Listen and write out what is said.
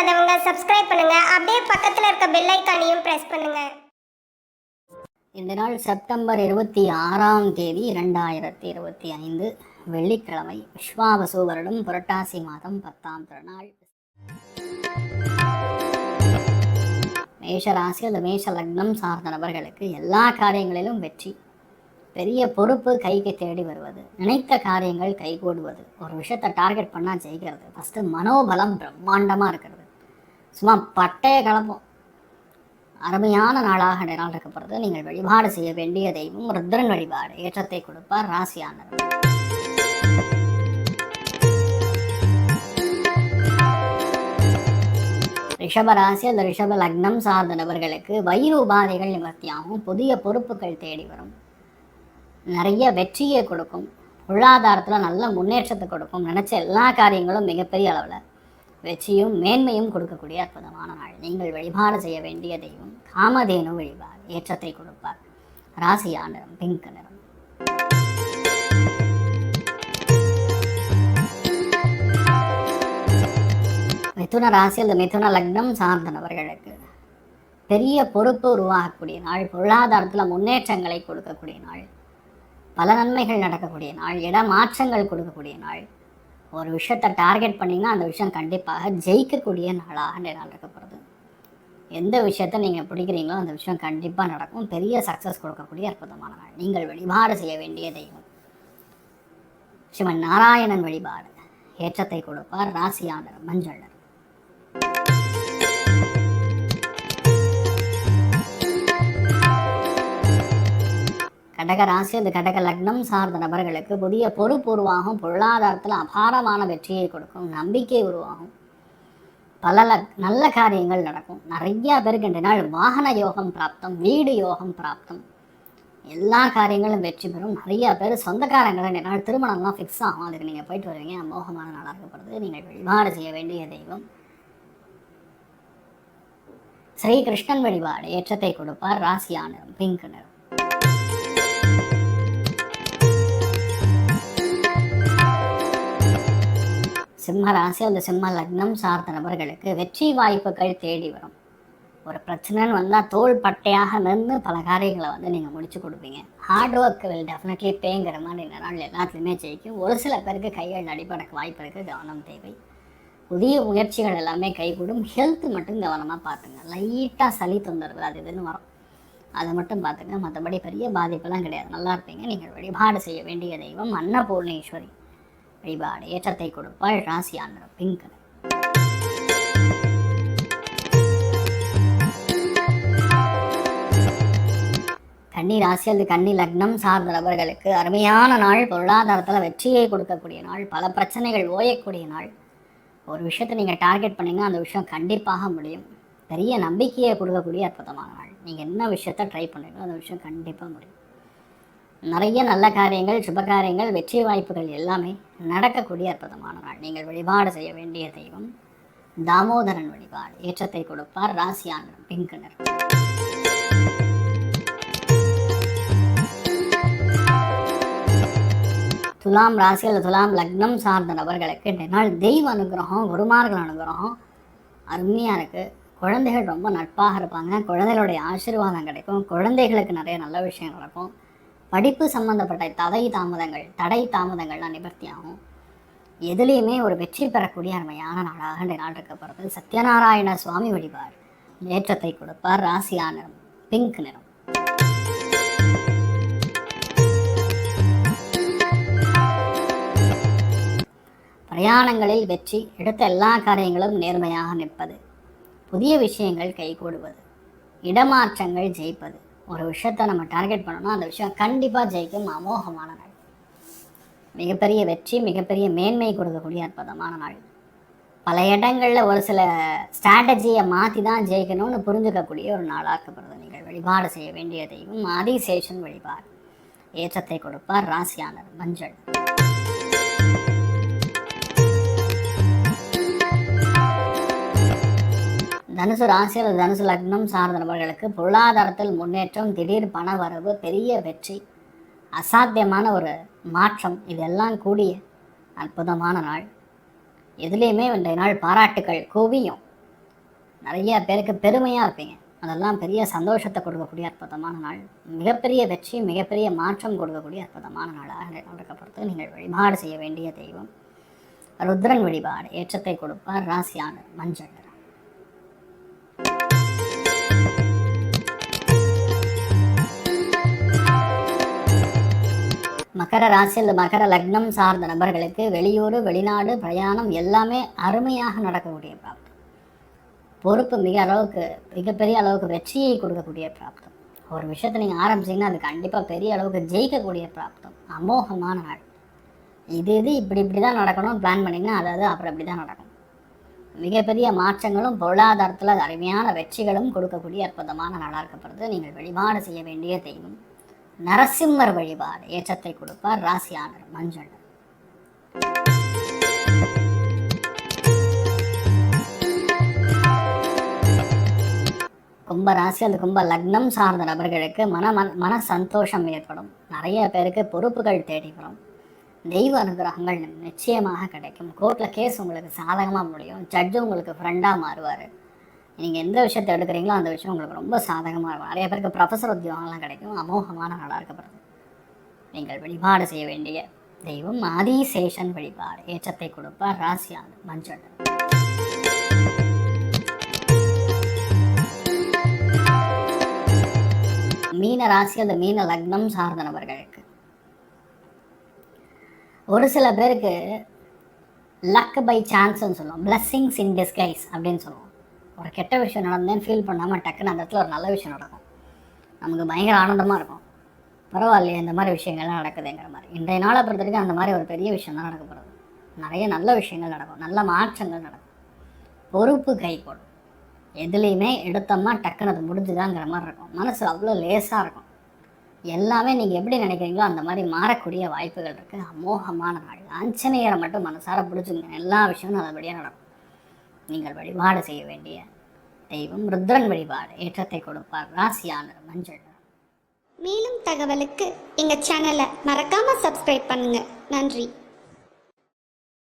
Subscribe பண்ணுங்க. அப்படியே பக்கத்தில் இருக்க பெல் ஐக்கானையும் பிரஸ் பண்ணுங்க. இந்த நாள் செப்டம்பர் இருபத்தி ஆறாம் தேதி இரண்டாயிரத்தி இருபத்தி ஐந்து வெள்ளிக்கிழமை விஸ்வாவசு வருடம் புரட்டாசி மாதம் பத்தாம் திருநாள். மேஷ ராசி அல்லது மேஷ லக்னம் சார்ந்த நபர்களுக்கு எல்லா காரியங்களிலும் வெற்றி. பெரிய பொறுப்பு கைக்கு தேடி வருவது. நினைத்த காரியங்கள் கைகூடுவது. ஒரு விஷயத்தை டார்கெட் பண்ணால் ஜெயிக்கிறது. ஃபஸ்ட்டு மனோபலம் பிரம்மாண்டமாக இருக்கிறது. சும்மா பட்டைய கலப்போம் அருமையான நாளாக இந்த நாள் இருக்கப்படுறது நீங்கள் வழிபாடு செய்ய வேண்டிய தெய்வம் ருத்ரன் வழிபாடு. ஏற்றத்தை கொடுப்பார் ராசியானவர். ரிஷப ராசி அல்லது ரிஷப லக்னம் சார்ந்த நபர்களுக்கு வயிறு உபாதைகள் நிவர்த்தியாகும். புதிய பொறுப்புகள் தேடி வரும். நிறைய வெற்றியை கொடுக்கும். பொருளாதாரத்தில் நல்ல முன்னேற்றத்தை கொடுக்கும். நினச்ச எல்லா காரியங்களும் மிகப்பெரிய அளவில் வெற்றியும் மேன்மையும் கொடுக்கக்கூடிய அற்புதமான நாள். நீங்கள் வழிபாடு செய்ய வேண்டிய தெய்வம் காமதேனு வழிபாடு ஏற்றத்தை கொடுப்பார். ராசியா நிறம் பிங்க் நிறம். மிதுன ராசி அல்லது மிதுன லக்னம் சார்ந்த நபர்களுக்கு பெரிய பொறுப்பு உருவாகக்கூடிய நாள் பொருளாதாரத்தில் முன்னேற்றங்களை கொடுக்கக்கூடிய நாள் பல நன்மைகள் நடக்கக்கூடிய நாள் இடமாற்றங்கள் கொடுக்கக்கூடிய நாள் ஒரு விஷயத்தை டார்கெட் பண்ணிங்கன்னா அந்த விஷயம் கண்டிப்பாக ஜெயிக்கக்கூடிய நாளாக இந்த நாள் இருக்கப்படுது எந்த விஷயத்தை நீங்கள் பிடிக்கிறீங்களோ அந்த விஷயம் கண்டிப்பாக நடக்கும். பெரிய சக்ஸஸ் கொடுக்கக்கூடிய அற்புதமான நாள். நீங்கள் வழிபாடு செய்ய வேண்டிய தெய்வம். சிவன் நாராயணன் வழிபாடு. ஏற்றத்தை கொடுப்பார் ராசியாளர் மஞ்சள். கடக ராசி அந்த கடக லக்னம் சார்ந்த நபர்களுக்கு புதிய பொறுப்பு உருவாகும். பொருளாதாரத்தில் அபாரமான வெற்றியை கொடுக்கும். நம்பிக்கை உருவாகும். பல லக் நல்ல காரியங்கள் நடக்கும். நிறைய பேருக்கு இந்த நாள் வாகன யோகம் பிராப்தம் வீடு யோகம் பிராப்தம். எல்லா காரியங்களும் வெற்றி பெறும். நிறைய பேர் சொந்தக்காரங்களை இந்த நாள் திருமணம்லாம் ஃபிக்ஸ் ஆகும். அதுக்கு நீங்கள் போயிட்டு வருவீங்க. அமோகமான நாளாக இருக்கப்படுது. நீங்கள் வழிபாடு செய்ய வேண்டிய தெய்வம். ஸ்ரீ கிருஷ்ணன் வழிபாடு ஏற்றத்தை கொடுப்பார். ராசியான பிங்க் நிறம். சிம்ம ராசி அந்த சிம்ம லக்னம் சார்ந்த நபர்களுக்கு வெற்றி வாய்ப்புகள் தேடி வரும். ஒரு பிரச்சனைன்னு வந்தால் தோள் பட்டையாக நின்று பல காரியங்களை வந்து நீங்கள் முடிச்சு கொடுப்பீங்க. ஹார்ட் ஒர்க் வில் டெஃபினெட்லி பேங்கிற மாதிரி இந்த நாள் எல்லாத்துலேயுமே ஜெயிக்கும். ஒரு சில பேருக்கு கைகள் அடிபடக்கு வாய்ப்பு இருக்குது கவனம் தேவை. புதிய முயற்சிகள் எல்லாமே கைகூடும். ஹெல்த் மட்டும் கவனமாக பார்த்துங்க லைட்டாக சளி தொந்தரவு அது இதுன்னு வரும். அதை மட்டும் பார்த்துங்க மற்றபடி பெரிய பாதிப்பெல்லாம் கிடையாது. நல்லா இருப்பீங்க. நீங்கள் வழிபாடு செய்ய வேண்டிய தெய்வம் அன்னபூர்ணேஸ்வரி. வழிபாடு ஏற்றத்தை கொடுப்பாள் ராசியான பிங்க் கலர். கன்னி ராசி அல்லது கன்னி லக்னம் சார்ந்த நபர்களுக்கு அருமையான நாள் பொருளாதாரத்தில் வெற்றியை கொடுக்கக்கூடிய நாள் பல பிரச்சனைகள் ஓயக்கூடிய நாள். ஒரு விஷயத்தை நீங்கள் டார்கெட் பண்ணீங்கன்னா அந்த விஷயம் கண்டிப்பாக முடியும். பெரிய நம்பிக்கையை கொடுக்கக்கூடிய அற்புதமான நாள். நீங்கள் என்ன விஷயத்த ட்ரை பண்ணுறீங்களோ அந்த விஷயம் கண்டிப்பாக முடியும். நிறைய நல்ல காரியங்கள் சுப காரியங்கள் வெற்றி வாய்ப்புகள் எல்லாமே நடக்கக்கூடிய அற்புதமான நாள். நீங்கள் வழிபாடு செய்ய வேண்டிய தெய்வம் தாமோதரன் வழிபாடு. ஏற்றத்தை கொடுப்பார் ராசியான பிங்க் நிறம் துலாம் ராசி அல்லது துலாம் லக்னம் சார்ந்த நபர்களுக்கு இந்த நாள் தெய்வ அனுகிரகம் குருமார்கள் அனுகிரகம். அருமையாக இருக்குது குழந்தைகள் ரொம்ப நட்பாக இருப்பாங்க. குழந்தைகளுடைய ஆசீர்வாதம் கிடைக்கும். குழந்தைகளுக்கு நிறைய நல்ல விஷயம் நடக்கும். படிப்பு சம்மந்தப்பட்ட தடை தாமதங்கள் தடை தாமதங்கள்லாம் நிவர்த்தி ஆகும் எதுலேயுமே ஒரு வெற்றி பெறக்கூடிய அருமையான நாளாக இந்த நாள் இருக்கப்படுறது சத்யநாராயண சுவாமி வழிபாடு. ஏற்றத்தை கொடுப்பார் ராசியா நிறம் பிங்க் நிறம். பிரயாணங்களில் வெற்றி எடுத்த எல்லா காரியங்களும் நேர்மையாக நிற்பது. புதிய விஷயங்கள் கைகூடுவது இடமாற்றங்கள் ஜெயிப்பது. ஒரு விஷயத்தை நம்ம டார்கெட் பண்ணோம்னா அந்த விஷயம் கண்டிப்பாக ஜெயிக்கும். அமோகமான நாள். மிகப்பெரிய வெற்றி மிகப்பெரிய மேன்மை கொடுக்கக்கூடிய அற்புதமான நாள். பல இடங்களில் ஒரு சில ஸ்ட்ராட்டஜியை மாற்றி தான் ஜெயிக்கணும்னு புரிஞ்சுக்கக்கூடிய ஒரு நாளாக்கப்படுது. நீங்கள் வழிபாடு செய்ய வேண்டிய தெய்வம் ஆதிசேஷன் வழிபாடு. ஏற்றத்தை கொடுப்பார் ராசியானர் மஞ்சள். தனுசு ராசி அல்லது தனுசு லக்னம் சார்ந்த நபர்களுக்கு பொருளாதாரத்தில் முன்னேற்றம் திடீர் பண வரவு பெரிய வெற்றி அசாத்தியமான ஒரு மாற்றம் இதெல்லாம் கூடிய அற்புதமான நாள். எதுலேயுமே இன்றைய நாள் பாராட்டுகள் குவியும். நிறைய பேருக்கு பெருமையாக இருப்பீங்க. அதெல்லாம் பெரிய சந்தோஷத்தை கொடுக்கக்கூடிய அற்புதமான நாள். மிகப்பெரிய வெற்றி மிகப்பெரிய மாற்றம் கொடுக்கக்கூடிய அற்புதமான நாளாக நடக்கப்படுறது நீங்கள் வழிபாடு செய்ய வேண்டிய தெய்வம். ருத்ரன் வழிபாடு ஏற்றத்தை கொடுப்பார் ராசியான மஞ்சள். மகர ராசி அல்லது மகர லக்னம் சார்ந்த நபர்களுக்கு வெளியூர் வெளிநாடு பிரயாணம் எல்லாமே அருமையாக நடக்கக்கூடிய பிராப்தம். பொறுப்பு மிக அளவுக்கு மிகப்பெரிய அளவுக்கு வெற்றியை கொடுக்கக்கூடிய பிராப்தம். ஒரு விஷயத்தை நீங்கள் ஆரம்பிச்சீங்கன்னா அது கண்டிப்பாக பெரிய அளவுக்கு ஜெயிக்கக்கூடிய பிராப்தம். அமோகமான நாள். இது இது இப்படி இப்படி தான் நடக்கணும் பிளான் பண்ணிங்கன்னா அதாவது அப்புறம் இப்படி தான் நடக்கும். மிகப்பெரிய மாற்றங்களும் பொருளாதாரத்தில் அருமையான வெற்றிகளும் கொடுக்கக்கூடிய அற்புதமான நாளாக இருக்கப்படுது நீங்கள் வழிபாடு செய்ய வேண்டிய தெய்வம். நரசிம்மர் வழிபாடு. ஏற்றத்தை கொடுப்பார் ராசியாளர் மஞ்சள். கும்ப ராசி அந்த கும்ப லக்னம் சார்ந்த நபர்களுக்கு மன மன- மன சந்தோஷம் ஏற்படும். நிறைய பேருக்கு பொறுப்புகள் தேடி வரும். தெய்வ அனுகிரகங்கள் நிச்சயமாக கிடைக்கும். கோர்ட்டில் கேஸ் உங்களுக்கு சாதகமாக முடியும். ஜட்ஜு உங்களுக்கு ஃப்ரெண்டாக மாறுவார். நீங்கள் எந்த விஷயத்தை எடுக்கிறீங்களோ அந்த விஷயம் உங்களுக்கு ரொம்ப சாதகமாக இருக்கும். நிறைய பேருக்கு ப்ரொஃபஸர் உத்தியோகம்லாம் கிடைக்கும். அமோகமான நாளாக இருக்கப்படுது நீங்கள் வழிபாடு செய்ய வேண்டிய தெய்வம் ஆதிசேஷன் வழிபாடு. ஏற்றத்தை கொடுப்பார் ராசியாது மஞ்சள். மீன ராசி அந்த மீன லக்னம் சார்ந்த நபர்களுக்கு. ஒரு சில பேருக்கு லக் பை சான்ஸ்னு சொல்லுவோம். பிளஸ்ஸிங்ஸ் இன் டிஸ்கைஸ் அப்படின்னு சொல்லுவோம். ஒரு கெட்ட விஷயம் நடந்தேன்னு ஃபீல் பண்ணாமல் டக்குன்னு அந்த இடத்துல ஒரு நல்ல விஷயம் நடக்கும். நமக்கு பயங்கர ஆனந்தமாக இருக்கும். பரவாயில்லையே இந்த மாதிரி விஷயங்கள்லாம் நடக்குதுங்கிற மாதிரி. இன்றைய நாளை பொறுத்த வரைக்கும் அந்த மாதிரி ஒரு பெரிய விஷயம் தான் நடக்க போகிறது நிறைய நல்ல விஷயங்கள் நடக்கும். நல்ல மாற்றங்கள் நடக்கும். பொறுப்பு கை போடும் எதுலேயுமே எடுத்தோம்னா டக்குன்னு அது முடிஞ்சுதாங்கிற மாதிரி இருக்கும். மனசு அவ்வளோ லேசாக இருக்கும். எல்லாமே நீங்கள் எப்படி நினைக்கிறீங்களோ அந்த மாதிரி மாறக்கூடிய வாய்ப்புகள் இருக்குது அமோகமான நாள். ஆஞ்சநேயரை மட்டும் மனசார பிடிச்சிங்க எல்லா விஷயமும் நல்லபடியாக நடக்கும். நீங்கள் வழிபாடு செய்ய வேண்டிய தெய்வம் ருத்ரன் வழிபாடு. ஏற்றத்தை கொடுப்பார் ராசியாளர் மஞ்சள். மேலும் தகவலுக்கு எங்கள் சேனலை மறக்காமல் சப்ஸ்கிரைப் பண்ணுங்கள் நன்றி.